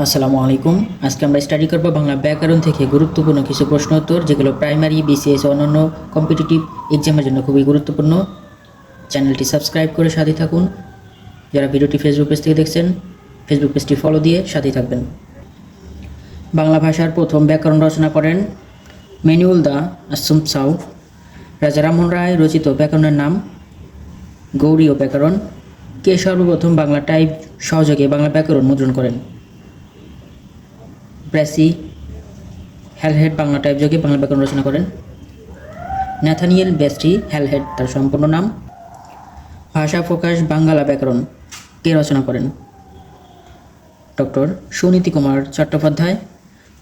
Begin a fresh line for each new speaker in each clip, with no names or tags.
আসসালামু আলাইকুম। আজকে আমরা স্টাডি করব বাংলা ব্যাকরণ থেকে গুরুত্বপূর্ণ কিছু প্রশ্ন উত্তর, যেগুলো প্রাইমারি বিসিএস অন্যান্য কম্পিটিটিভ এক্সামের জন্য খুবই গুরুত্বপূর্ণ। চ্যানেলটি সাবস্ক্রাইব করে সাথে থাকুন। যারা ভিডিওটি ফেসবুক পেজ থেকে দেখছেন ফেসবুক পেজটি ফলো দিয়ে সাথেই থাকবেন। বাংলা ভাষার প্রথম ব্যাকরণ রচনা করেন ম্যানুয়াল দা আসুম সাউ রাজা রামমোহন রায় রচিত ব্যাকরণের নাম গৌরীয় ব্যাকরণ। কে সর্বপ্রথম বাংলা টাইপ সহযোগে বাংলা ব্যাকরণ মুদ্রণ করেন? ব্রেসি হ্যালহেড বাংলা টাইপ যোগে বাংলা ব্যাকরণ রচনা করেন। ন্যাথানিয়েল বেস্টি হ্যালহেড তার সম্পূর্ণ নাম। ভাষা প্রকাশ বাঙ্গালা ব্যাকরণ কে রচনা করেন? ডক্টর সুনীতি কুমার চট্টোপাধ্যায়।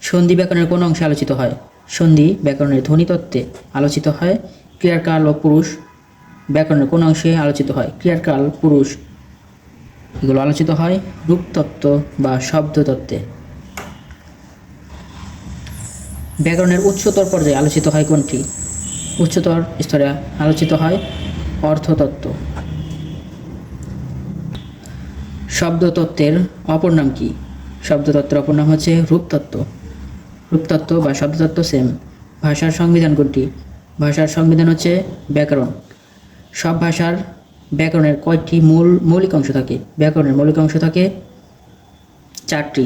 সন্ধি ব্যাকরণের কোন অংশে আলোচিত হয়? সন্ধি ব্যাকরণের ধ্বনিতত্ত্বে আলোচিত হয় ক্রিয়ারকাল ও পুরুষ। ব্যাকরণের কোন অংশে আলোচিত হয়? ক্রিয়ারকাল পুরুষ। এগুলো আলোচিত হয় রূপতত্ত্ব বা শব্দতত্ত্বে। ব্যাকরণের উচ্চতর পর্যায়ে আলোচিত হয় কোনটি? উচ্চতর স্তরে আলোচিত হয় অর্থতত্ত্ব। শব্দতত্ত্বের অপর নাম কি? শব্দতত্ত্বের অপর নাম হচ্ছে রূপতত্ত্ব। রূপতত্ত্ব বা শব্দতত্ত্ব সেম ভাষার সংবিধান কোনটি? ভাষার সংবিধান হচ্ছে ব্যাকরণ। সব ভাষার ব্যাকরণের কয়টি মূল মৌলিক অংশ থাকে? ব্যাকরণের মৌলিক অংশ থাকে চারটি।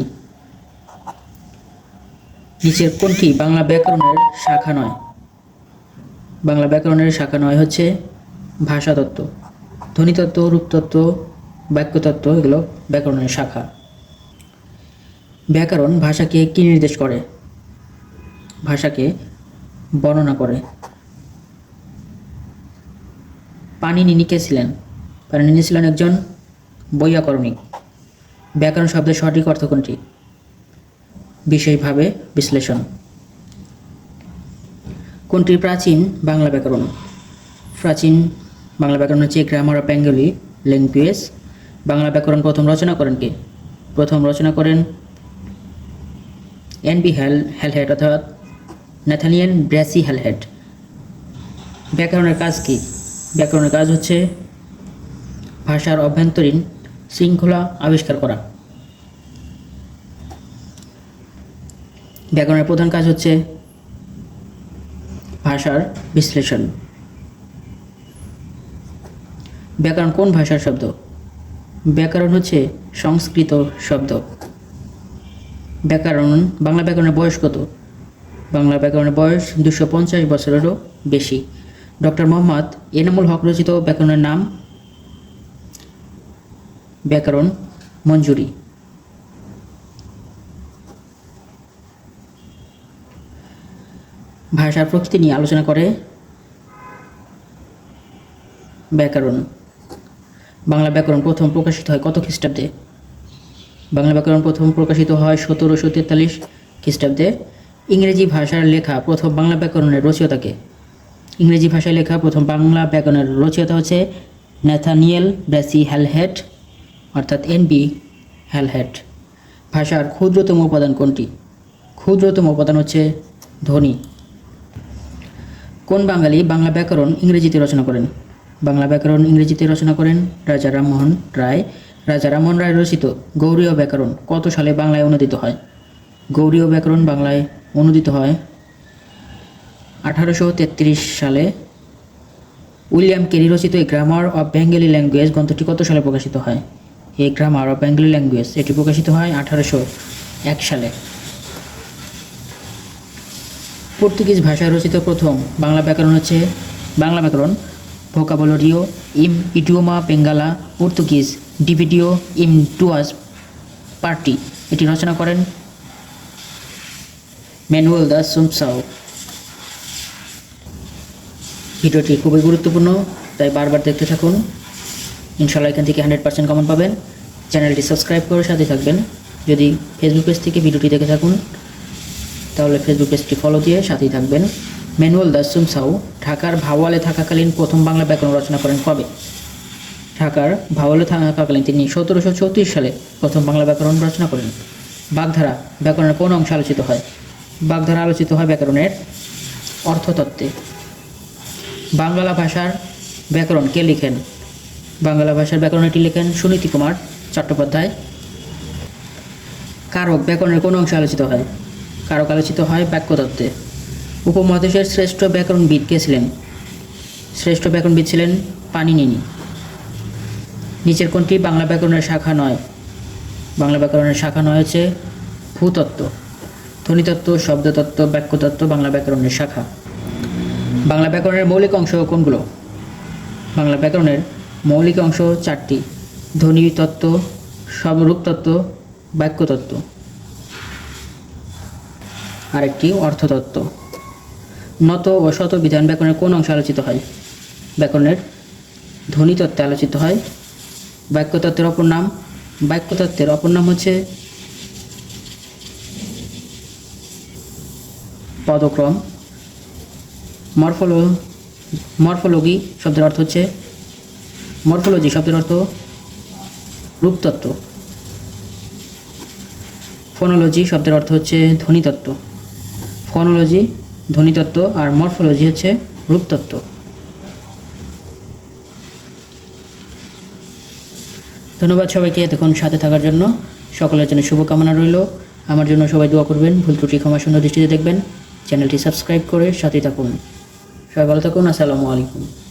নিচের কোনটি? বাংলা ব্যাকরণের শাখা নয়। বাংলা ব্যাকরণের শাখা নয় হচ্ছে ভাষাতত্ত্ব। ধ্বনিতত্ত্ব, রূপতত্ত্ব, বাক্যতত্ত্ব এগুলো ব্যাকরণের শাখা। ব্যাকরণ ভাষাকে কী নির্দেশ করে? ভাষাকে বর্ণনা করে। পানিনি কে ছিলেন। পানিনি ছিলেন একজন বৈয়াকরণিক। ব্যাকরণ শব্দের সঠিক অর্থ কোনটি? বিষয়ভাবে বিশ্লেষণ। কোনটি প্রাচীন? বাংলা ব্যাকরণ। প্রাচীন বাংলা ব্যাকরণ হচ্ছে grammar of Bengali language Bangla ব্যাকরণ প্রথম রচনা করেন কে? প্রথম রচনা করেন এন বি হ্যাল হ্যালহেড অর্থাৎ ন্যাথানিয়ান ব্র্যাসি হ্যালহেড ব্যাকরণের কাজ কি? ব্যাকরণের কাজ হচ্ছে ভাষার অভ্যন্তরীণ শৃঙ্খলা আবিষ্কার করা। ব্যাকরণের প্রধান কাজ হচ্ছে ভাষার বিশ্লেষণ। ব্যাকরণ কোন ভাষার শব্দ? ব্যাকরণ হচ্ছে সংস্কৃত শব্দ। ব্যাকরণ, বাংলা ব্যাকরণের বয়স কত? বাংলা ব্যাকরণের বয়স দুশো পঞ্চাশ বছরেরও বেশি। ডক্টর মোহাম্মদ এনামুল হক রচিত ব্যাকরণের নাম ব্যাকরণ মঞ্জুরি। ভাষার প্রকৃতি নিয়ে আলোচনা করে ব্যাকরণ। বাংলা ব্যাকরণ প্রথম প্রকাশিত হয় কত খ্রিস্টাব্দে? বাংলা ব্যাকরণ প্রথম প্রকাশিত হয় সতেরোশো তেতাল্লিশ খ্রিস্টাব্দে। ইংরেজি ভাষার লেখা প্রথম বাংলা ব্যাকরণের রচয়িতাকে। ইংরেজি ভাষায় লেখা প্রথম বাংলা ব্যাকরণের রচয়িতা হচ্ছে ন্যাথানিয়েল ব্যাসি হ্যালহেড অর্থাৎ এন বি হ্যালহেড ভাষার ক্ষুদ্রতম উপাদান কোনটি? ক্ষুদ্রতম উপাদান হচ্ছে ধ্বনি। কোন বাঙালি বাংলা ব্যাকরণ ইংরেজিতে রচনা করেন? বাংলা ব্যাকরণ ইংরেজিতে রচনা করেন রাজা রামমোহন রায়। রাজা রামমোহন রায় রচিত গৌরীয় ব্যাকরণ কত সালে বাংলায় অনুদিত হয়? গৌরীয় ব্যাকরণ বাংলায় অনুদিত হয় আঠারোশো তেত্রিশ সালে। উইলিয়াম কেরি রচিত এই গ্রামার অফ বেঙ্গলি ল্যাঙ্গুয়েজ গ্রন্থটি কত সালে প্রকাশিত হয়? এই গ্রামার অফ বেঙ্গলি ল্যাঙ্গুয়েজ এটি প্রকাশিত হয় আঠারোশো এক সালে। পর্তুগিজ ভাষায় রচিত প্রথম বাংলা ব্যাকরণ হচ্ছে বাংলা ব্যাকরণ, ভোকাবলরিও ইম ইডিওমা বেঙ্গালা পর্তুগিজ ডিভিডিও ইম টুয়াস পার্টি। এটি রচনা করেন ম্যানুয়াল দা সুমসাও। ভিডিওটি খুবই গুরুত্বপূর্ণ, তাই বারবার দেখতে থাকুন। ইনশাল্লাহ এখান থেকে হান্ড্রেড পার্সেন্ট কমন পাবেন। চ্যানেলটি সাবস্ক্রাইব করে সাথে থাকবেন। যদি ফেসবুক পেজ থেকে ভিডিওটি দেখে থাকুন তাহলে ফেসবুক পেজটি ফলো দিয়ে সাথেই থাকবেন। ম্যানুয়াল দাসুম সাউ ঢাকার ভাওয়ালে থাকাকালীন প্রথম বাংলা ব্যাকরণ রচনা করেন কবে? ঢাকার ভাওয়ালে থাকাকালীন তিনি সতেরোশো চৌত্রিশ সালে প্রথম বাংলা ব্যাকরণ রচনা করেন। বাগধারা ব্যাকরণের কোন অংশ আলোচিত হয়? বাগধারা আলোচিত হয় ব্যাকরণের অর্থতত্ত্বে। বাংলা ভাষার ব্যাকরণ কে লিখেন? বাংলা ভাষার ব্যাকরণ এটি লেখেন? সুনীতি কুমার চট্টোপাধ্যায়। কারক ব্যাকরণের কোন অংশে আলোচিত হয়? কারক আলোচিত হয় বাক্যতত্ত্বে। উপমহাদেশের শ্রেষ্ঠ ব্যাকরণবিদ কে ছিলেন? শ্রেষ্ঠ ব্যাকরণবিদ ছিলেন পানিনিনি। নিচের কোনটি? বাংলা ব্যাকরণের শাখা নয়। বাংলা ব্যাকরণের শাখা নয় হচ্ছে ভূতত্ত্ব। ধ্বনিতত্ত্ব, শব্দতত্ত্ব, বাক্যতত্ত্ব বাংলা ব্যাকরণের শাখা। বাংলা ব্যাকরণের মৌলিক অংশ কোনগুলো? বাংলা ব্যাকরণের মৌলিক অংশ চারটি। ধ্বনি তত্ত্ব সবরূপ তত্ত্ব বাক্যতত্ত্ব। আরেকটি অর্থতত্ত্ব। নত ও শত বিধান ব্যাকরণের কোন অংশ আলোচিত হয়? ব্যাকরণের ধ্বনিতত্ত্বে আলোচিত হয়। বাক্যতত্ত্বের অপর নাম। বাক্যতত্ত্বের অপর নাম হচ্ছে পদক্রম। মরফোলো মরফোলজি শব্দের অর্থ হচ্ছে মরফোলজি শব্দের অর্থ রূপতত্ত্ব। ফোনোলজি শব্দের অর্থ হচ্ছে ধ্বনিতত্ত্ব। ফোনোলজি ধ্বনিতত্ত্ব আর মরফোলজি হচ্ছে রূপতত্ত্ব ধন্যবাদ সবাইকে এতক্ষণ সাথে থাকার জন্য। সকলের জন্য শুভকামনা রইল। আমার জন্য সবাই দোয়া করবেন, ভুল ত্রুটি ক্ষমা সুন্দর দৃষ্টিতে দেখবেন। চ্যানেলটি সাবস্ক্রাইব করে সাথে থাকুন। সবাই ভালো থাকুন, আসসালামু আলাইকুম।